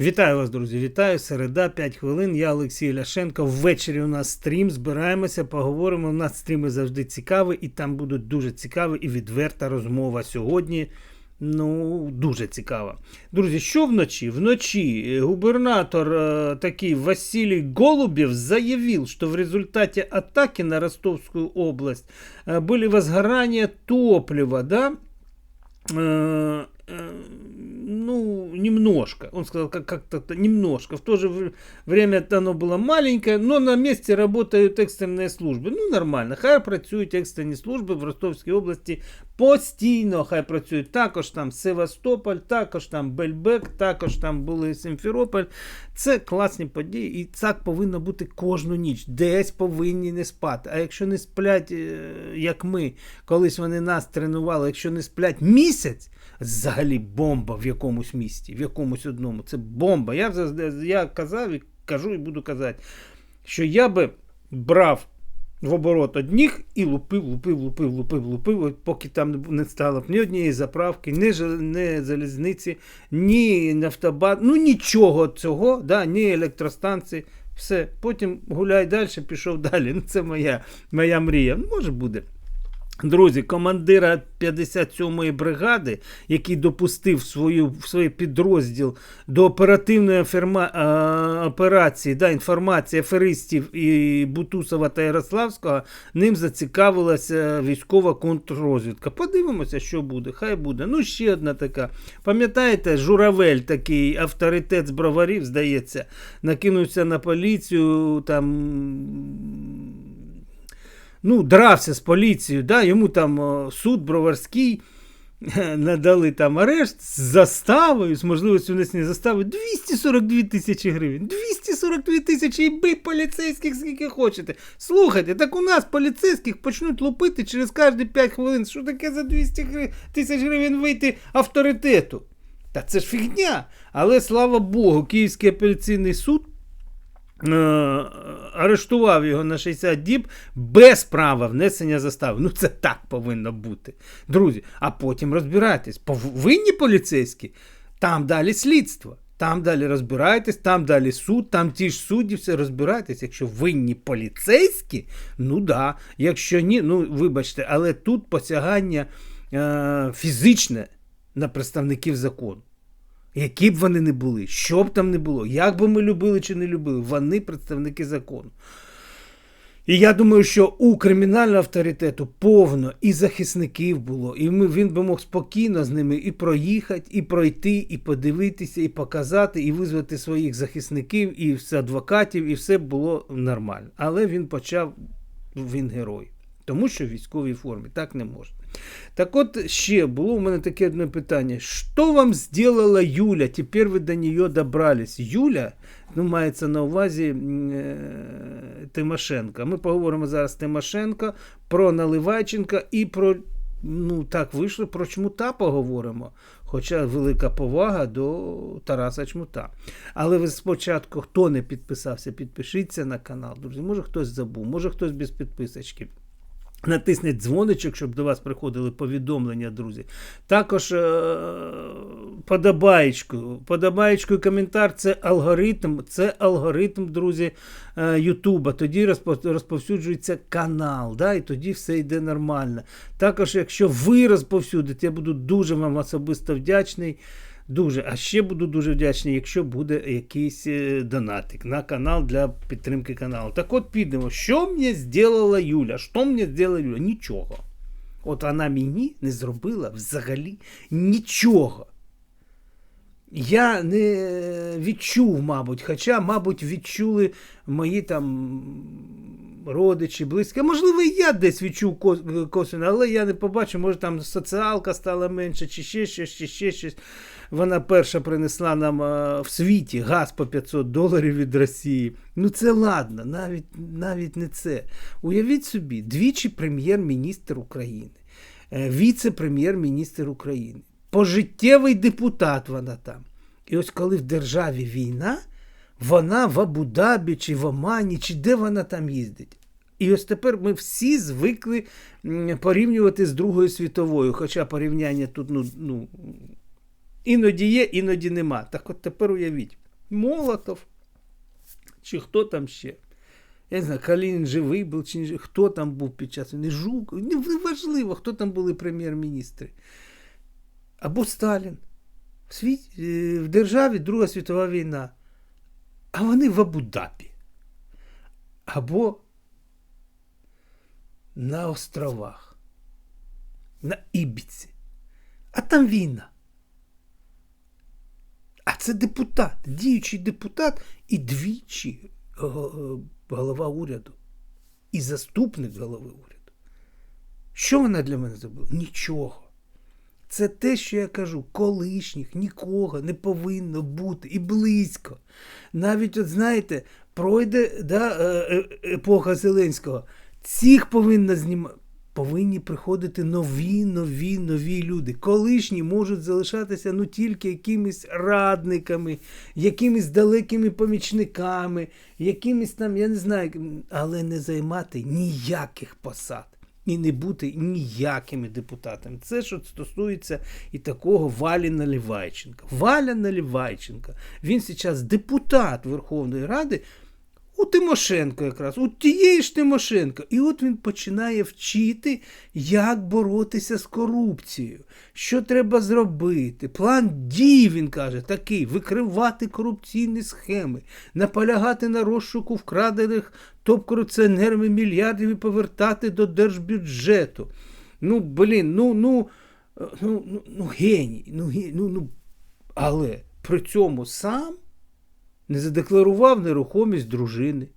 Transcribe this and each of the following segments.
Вітаю вас, друзі! Вітаю! Середа, 5 хвилин. Я Олексій Ляшенко. Ввечері у нас стрім. Збираємося, поговоримо. У нас стріми завжди цікаві, і там будуть дуже цікаві і відверта розмова сьогодні. Ну, дуже цікава. Друзі, що вночі? Вночі губернатор э, такий Василий Голубев заявил, что в результате атаки на Ростовскую область э, были возгорания топлива, да, Э, э, ну, немножко. Он сказал, как- как-то немножко. В то же в- время оно было маленькое, но на месте работают экстренные служби. Ну, нормально. Хай працюють екстрені служби в Ростовській області постійно. Хай працюють також там Севастополь, також там Бельбек, також там були Симферополь. Це класні події, і так повинно бути кожну ніч. Десь повинні не спати. А якщо не сплять, е, як ми, колись вони нас тренували, якщо не сплять місяць, взагалі бомба в якомусь місті, в якомусь одному. Це бомба. Я, я казав і кажу і буду казати, що я би брав в оборот одніх і лупив, лупив, лупив, лупив, лупив, поки там не стало ні однієї заправки, ні, ні залізниці, ні нафтобаз, ну нічого цього, да, ні електростанції. Все, потім гуляй далі, пішов далі. Ну, це моя, моя мрія. Може буде. Друзі, командира 57-ї бригади, який допустив свою, свій підрозділ до оперативної ферма, а, операції, да, інформації аферистів і Бутусова та Ярославського, ним зацікавилася військова контррозвідка. Подивимося, що буде. Хай буде. Ну, ще одна така. Пам'ятаєте, журавель такий авторитет з броварів, здається, накинувся на поліцію там ну, дрався з поліцією, да, йому там суд броварський е, надали там арешт з заставою, з можливістю внесення застави 242 тисячі гривень. 242 тисячі і бий поліцейських скільки хочете. Слухайте, так у нас поліцейських почнуть лупити через кожні 5 хвилин. Що таке за 200 гри- тисяч гривень вийти авторитету? Та це ж фігня. Але слава Богу, Київський апеляційний суд арештував його на 60 діб без права внесення застави. Ну, це так повинно бути. Друзі, а потім розбирайтесь. Повинні поліцейські, там далі слідство. Там далі розбирайтесь, там далі суд, там ті ж судді, все розбирайтесь. Якщо винні поліцейські, ну да. Якщо ні, ну вибачте, але тут посягання е, фізичне на представників закону. Які б вони не були, що б там не було, як би ми любили чи не любили, вони представники закону. І я думаю, що у кримінального авторитету повно і захисників було, і ми, він би мог спокійно з ними і проїхати, і пройти, і подивитися, і показати, і визвати своїх захисників, і адвокатів, і все було нормально. Але він почав, він герой. Тому що в військовій формі так не можна. Так от ще було у мене таке одне питання. Що вам зробила Юля? Тепер ви до неї добрались. Юля, ну, мається на увазі е, Тимошенка. Ми поговоримо зараз з Тимошенко, про Наливайченка і про. Ну, так вийшло, про чмута поговоримо. Хоча велика повага до Тараса Чмута. Але ви спочатку, хто не підписався, підпишіться на канал, друзі. Може хтось забув, може хтось без підписочки. Натисніть дзвоничок, щоб до вас приходили повідомлення, друзі. Також е- подобаєчку. Подобаєчку і коментар це алгоритм, це алгоритм, друзі, е, Ютуба. Тоді розповсюджується канал, да, і тоді все йде нормально. Також, якщо ви розповсюдите, я буду дуже вам особисто вдячний. Дуже, а ще буду дуже вдячний, якщо буде якийсь е, донатик на канал для підтримки каналу. Так от підемо. Що мені зробила Юля? Що мені зробила Юля? Нічого. От вона мені не зробила взагалі нічого. Я не відчув, мабуть, хоча, мабуть, відчули мої там родичі, близькі. Можливо, я десь відчув кос- косвенно, але я не побачив, може там соціалка стала менше, чи ще щось, чи ще щось. Вона перша принесла нам е, в світі газ по 500 доларів від Росії. Ну це ладно, навіть, навіть не це. Уявіть собі, двічі прем'єр-міністр України, е, віце-прем'єр-міністр України, пожиттєвий депутат вона там. І ось коли в державі війна, вона в Абу-Дабі чи в Омані, чи де вона там їздить. І ось тепер ми всі звикли порівнювати з Другою світовою, хоча порівняння тут ну, ну, іноді є, іноді нема. Так от тепер уявіть. Молотов. Чи хто там ще? Я не знаю, Калінін живий був, чи не живий, хто там був під час війни, Жук, не важливо, хто там були прем'єр-міністри. Або Сталін. В, світ, е, в державі Друга світова війна. А вони в Абу-Дабі. Або на островах, на Ібіці. А там війна. А це депутат, діючий депутат і двічі е, голова уряду. І заступник голови уряду. Що вона для мене зробила? Нічого. Це те, що я кажу, колишніх нікого не повинно бути і близько. Навіть, от знаєте, пройде да, е, е, епоха Зеленського. Цих повинна знімати. Повинні приходити нові, нові, нові люди. Колишні можуть залишатися ну тільки якимись радниками, якимись далекими помічниками, якимись там, я не знаю, але не займати ніяких посад і не бути ніякими депутатами. Це що стосується і такого Валі Наливайченка. Валя Наливайченка. Він зараз депутат Верховної Ради. У Тимошенко якраз, у тієї ж Тимошенко. І от він починає вчити, як боротися з корупцією, що треба зробити. План дій, він каже, такий: викривати корупційні схеми, наполягати на розшуку вкрадених топ-корупціонерами мільярдів і повертати до держбюджету. Ну, блін, ну, ну, ну, ну, ну геній, ну, ну, ну, але при цьому сам не задекларував нерухомість дружини.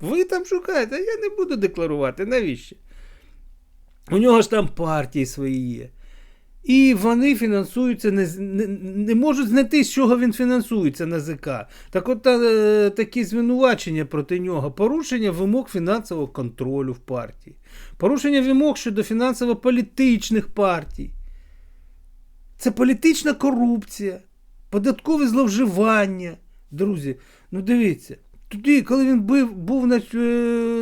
Ви там шукаєте, а я не буду декларувати. Навіщо? У нього ж там партії свої є. І вони фінансуються, не не, не можуть знайти, з чого він фінансується на ЗК. Так от та, е, такі звинувачення проти нього, порушення вимог фінансового контролю в партії, порушення вимог щодо фінансово-політичних партій. Це політична корупція податкове зловживання. Друзі, ну дивіться, тоді, коли він був, був е,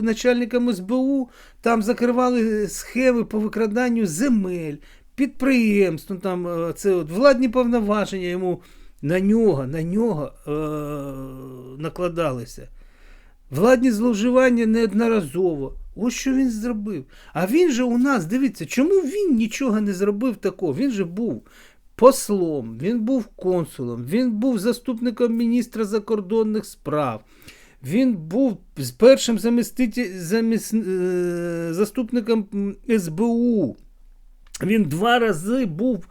начальником СБУ, там закривали схеми по викраданню земель, підприємств, ну, там е, це от владні повноваження йому на нього на нього е- накладалися. Владні зловживання неодноразово. Ось що він зробив. А він же у нас, дивіться, чому він нічого не зробив такого? Він же був послом, він був консулом, він був заступником міністра закордонних справ. Він був першим заміс... Е, заступником СБУ. Він два рази був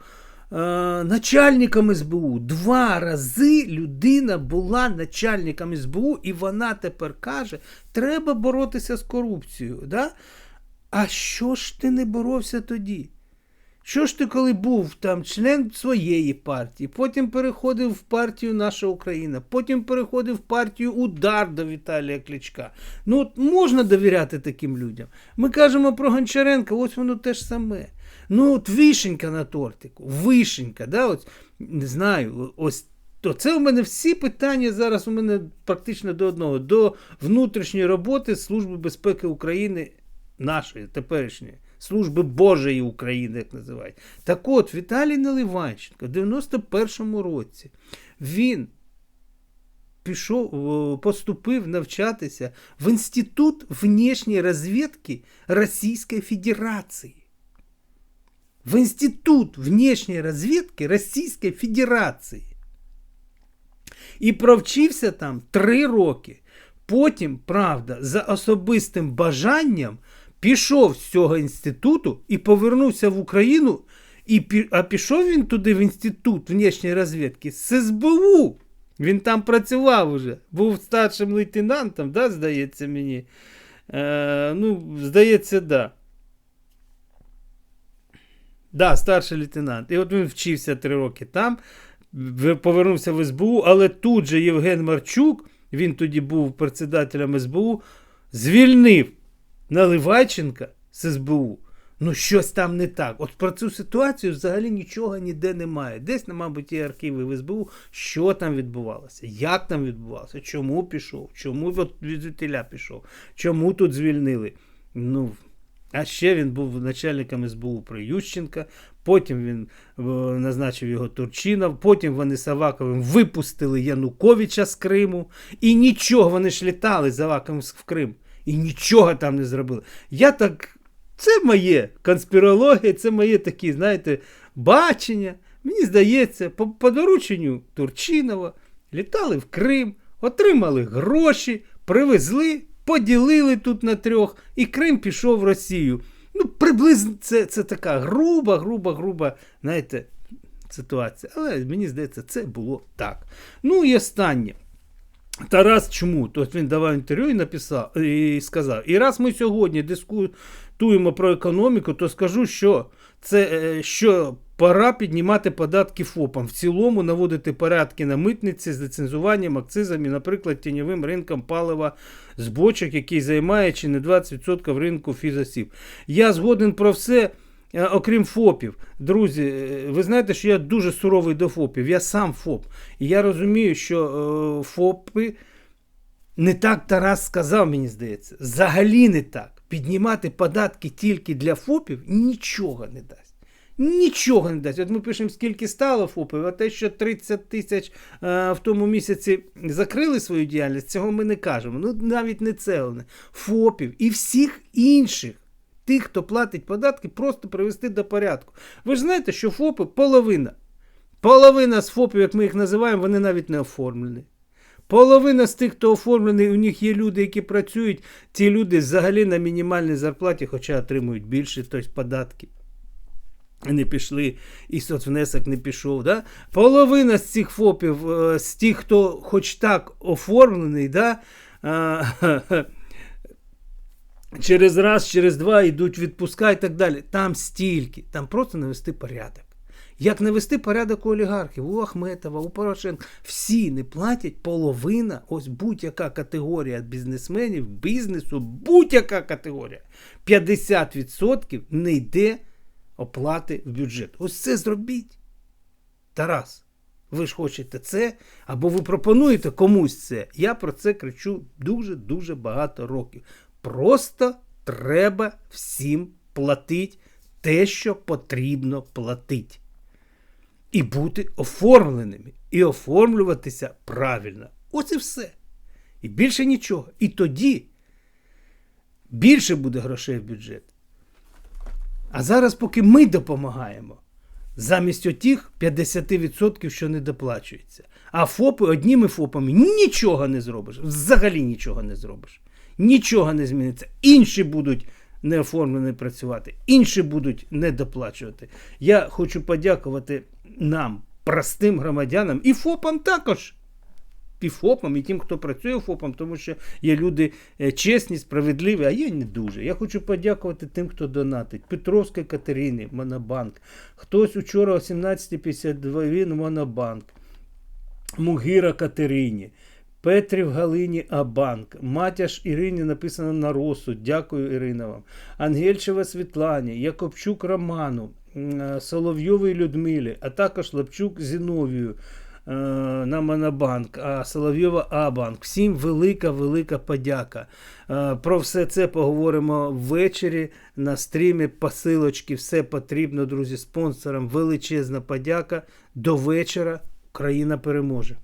е, начальником СБУ. Два рази людина була начальником СБУ, і вона тепер каже, треба боротися з корупцією. Да? А що ж ти не боровся тоді? Що ж ти, коли був там член своєї партії, потім переходив в партію Наша Україна, потім переходив в партію Удар до Віталія Кличка. Ну, от можна довіряти таким людям. Ми кажемо про Гончаренка, ось воно те ж саме. Ну, от вишенька на тортику, вишенька, да, от, не знаю, ось. То це у мене всі питання зараз у мене практично до одного, до внутрішньої роботи Служби безпеки України нашої теперішньої. Служби Божої України, як називають. Так от, Віталій Наливайченко в 91-му році він пішов, поступив навчатися в Інститут внешньої розвідки Російської Федерації. В Інститут внешньої розвідки Російської Федерації. І провчився там три роки. Потім, правда, за особистим бажанням пішов з цього інституту і повернувся в Україну. І, А пішов він туди в інститут внішньої розвідки з СБУ. Він там працював уже, був старшим лейтенантом, да, здається мені. Е, Ну, здається, да. Да, старший лейтенант. І от він вчився три роки там, повернувся в СБУ, але тут же Євген Марчук, він тоді був председателем СБУ, звільнив Наливайченка з СБУ. Ну, щось там не так. От про цю ситуацію взагалі нічого ніде немає. Десь, мабуть, є архіви в СБУ, що там відбувалося, як там відбувалося, чому пішов, чому від пішов, чому тут звільнили. Ну, А ще він був начальником СБУ при Ющенка, потім він е, назначив його Турчинов, потім вони з Аваковим випустили Януковича з Криму. І нічого, вони ж літали з Аваковим в Крим. І нічого там не зробили. Я так. Це моє конспірологія, це моє такі, знаєте, бачення. Мені здається, по, по дорученню Турчинова літали в Крим, отримали гроші, привезли, поділили тут на трьох, і Крим пішов в Росію. Ну, приблизно це, це така груба, груба, груба, знаєте, ситуація. Але мені здається, це було так. Ну і останнє. Тарас чому? Тобто він давав інтерв'ю і написав і сказав: І раз ми сьогодні дискутуємо про економіку, то скажу, що це е, що пора піднімати податки ФОПам. В цілому наводити порядки на митниці з ліцензуванням, акцизами, наприклад, тіньовим ринком палива з бочок, який займає чи не 20% ринку фізосіб. Я згоден про все. Е, Окрім ФОПів, друзі, е, ви знаєте, що я дуже суровий до ФОПів. Я сам ФОП. І я розумію, що е, ФОПи не так Тарас сказав, мені здається. Взагалі не так. Піднімати податки тільки для ФОПів нічого не дасть. Нічого не дасть. От ми пишемо, скільки стало ФОПів, а те, що 30 тисяч е, в тому місяці закрили свою діяльність, цього ми не кажемо. Ну навіть не це. ФОПів і всіх інших. Тих, хто платить податки, просто привести до порядку. Ви ж знаєте, що ФОПи половина. Половина з ФОПів, як ми їх називаємо, вони навіть не оформлені. Половина з тих, хто оформлений, у них є люди, які працюють. Ті люди взагалі на мінімальній зарплаті, хоча отримують більше тобто податки. Не пішли, і соцвнесок не пішов. Да? Половина з цих ФОПів, е, з тих, хто хоч так оформлений, да? через раз, через два йдуть відпуска і так далі. Там стільки, там просто навести порядок. Як навести порядок у олігархів, у Ахметова, у Порошенка. Всі не платять половина, ось будь-яка категорія бізнесменів, бізнесу, будь-яка категорія. 50% не йде оплати в бюджет. Ось це зробіть. Тарас, ви ж хочете це, або ви пропонуєте комусь це. Я про це кричу дуже-дуже багато років. Просто треба всім платити те, що потрібно платити. І бути оформленими, і оформлюватися правильно. Ось і все. І більше нічого. І тоді більше буде грошей в бюджет. А зараз, поки ми допомагаємо, замість отих 50%, що не доплачується. А ФОПи одніми ФОПами нічого не зробиш. Взагалі нічого не зробиш. Нічого не зміниться. Інші будуть не оформлені працювати, інші будуть не доплачувати. Я хочу подякувати нам, простим громадянам, і ФОПам також. І ФОПам, і тим, хто працює ФОПам, тому що є люди е, чесні, справедливі, а є не дуже. Я хочу подякувати тим, хто донатить. Петровській Катерині, Монобанк. Хтось учора о 17.52 він Монобанк. Мугіра Катерині. Петрів Галині Абанк, Матяш Ірині написано на розсуд. Дякую, Ірина вам. Ангельчева Світлані, Якобчук Роману, м, Соловйовій Людмилі, а також Лапчук Зіновію е, на Монобанк, а Соловйова Абанк. Всім велика, велика подяка. Е, Про все це поговоримо ввечері на стрімі. Посилочки, все потрібно, друзі. Спонсорам величезна подяка. До вечора. Україна переможе.